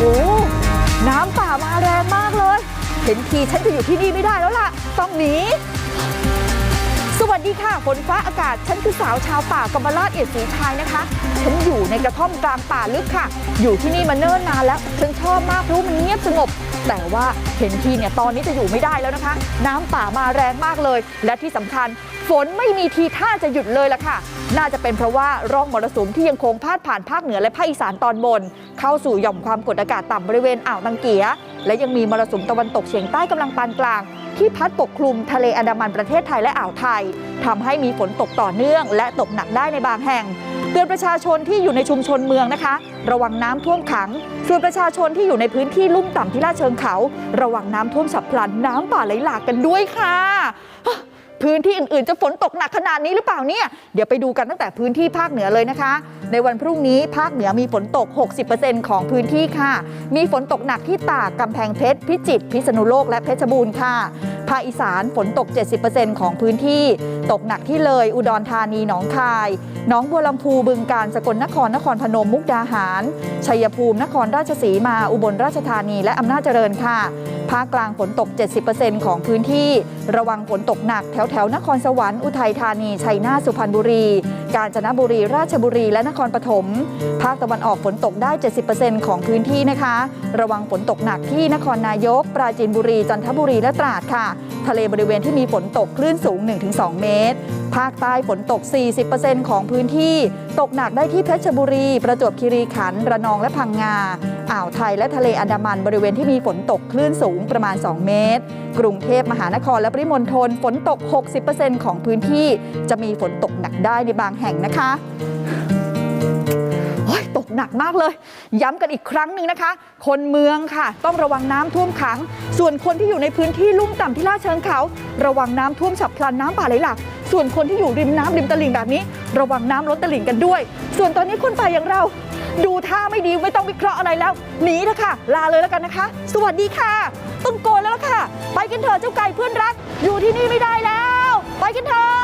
โอ้น้ำป่ามาแรงมากเลย เห็นทีฉันจะอยู่ที่นี่ไม่ได้แล้วล่ะ ต้องหนี สวัสดีค่ะฝนฟ้าอากาศ ฉันคือสาวชาวป่ากำมะลาดเอียดสีชายนะคะ ฉันอยู่ในกระท่อมกลางป่าลึกค่ะ อยู่ที่นี่มาเนิ่นนานแล้ว ฉันชอบมากเพราะมันเงียบสงบ แต่ว่าเห็นทีเนี่ยตอนนี้จะอยู่ไม่ได้แล้วนะคะ น้ำป่ามาแรงมากเลย และที่สำคัญฝนไม่มีทีท่าจะหยุดเลยละค่ะ น่าจะเป็นเพราะว่าร่องมรสุมที่ยังคงพาดผ่านภาคเหนือและภาคอีสานตอนบน เข้าสู่หย่อมความกดอากาศต่ำบริเวณอ่าวตังเกีย และยังมีมรสุมตะวันตกเฉียงใต้กำลังปานกลาง ที่พัดปกคลุมทะเลอันดามันประเทศไทยและอ่าวไทยทำให้มีฝนตกต่อเนื่อง และตกหนักได้ในบางแห่ง เตือนประชาชนที่อยู่ในชุมชนเมืองนะคะ ระวังน้ำท่วมขังส่วนประชาชนที่อยู่ในพื้นที่ลุ่มต่ำที่ลาดเชิงเขา ระวังน้ำท่วมฉับพลันน้ำป่าไหลหลากกันด้วยค่ะพื้นที่อื่นๆ จะฝนตกหนักขนาดนี้หรือเปล่าเนี่ย เดี๋ยวไปดูกันตั้งแต่พื้นที่ภาคเหนือเลยนะคะ ในวันพรุ่งนี้ภาคเหนือมีฝนตก 60%ของพื้นที่ค่ะ มีฝนตกหนักที่ตากกำแพงเพชร พิจิตร พิษณุโลก และเพชรบูรณ์ค่ะ ภาคอีสานฝนตก 70%ของพื้นที่ ตกหนักที่เลย อุดรธานีหนองคายหนองบัวลำพูบึงกาฬสกลนครนครพนมมุกดาหารชัยภูมินครราชสีมาอุบลราชธานีและอำนาจเจริญค่ะ ภาคกลางฝนตก 70%ของพื้นที่ระวังฝนตกหนักแถวแถวนครสวรรค์อุทัยธานีชัยนาทสุพรรณบุรี กาญจนบุรี ราชบุรีและนครปฐมภาคตะวันออกฝนตกได้ 70%ของพื้นที่นะคะ ระวังฝนตกหนักที่นครนายก ปราจีนบุรีจันทบุรีและตราดค่ะ ทะเลบริเวณที่มีฝนตกคลื่นสูง 1-2 เมตร ภาคใต้ฝนตก 40%ของพื้นที่ ตกหนักได้ที่เพชรบุรี ประจวบคีรีขันธ์ระนองและพังงา อ่าวไทยและทะเลอันดามันบริเวณที่มีฝนตกคลื่นสูงประมาณ 2 เมตร กรุงเทพมหานครและปริมณฑลฝนตก 60%ของพื้นที่จะมีฝนตกหนักได้ในบางแห่งนะคะตกหนักมากเลย ย้ำกันอีกครั้งหนึ่งนะคะ คนเมืองค่ะ ต้องระวังน้ำท่วมขัง ส่วนคนที่อยู่ในพื้นที่ลุ่มต่ำที่ลาดเชิงเขา ระวังน้ำท่วมฉับพลันน้ำป่าไหลหลาก ส่วนคนที่อยู่ริมน้ำริมตลิ่งแบบนี้ ระวังน้ำล้นตลิ่งกันด้วย ส่วนตอนนี้คนป่าอย่างเรา ดูท่าไม่ดีไม่ต้องวิเคราะห์อะไรแล้วหนีเถอะค่ะ ลาเลยแล้วกันนะคะ สวัสดีค่ะ ต้องโกนแล้วล่ะค่ะ ไปกันเถอะเจ้าไก่เพื่อนรัก อยู่ที่นี่ไม่ได้แล้ว ไปกันเถอะ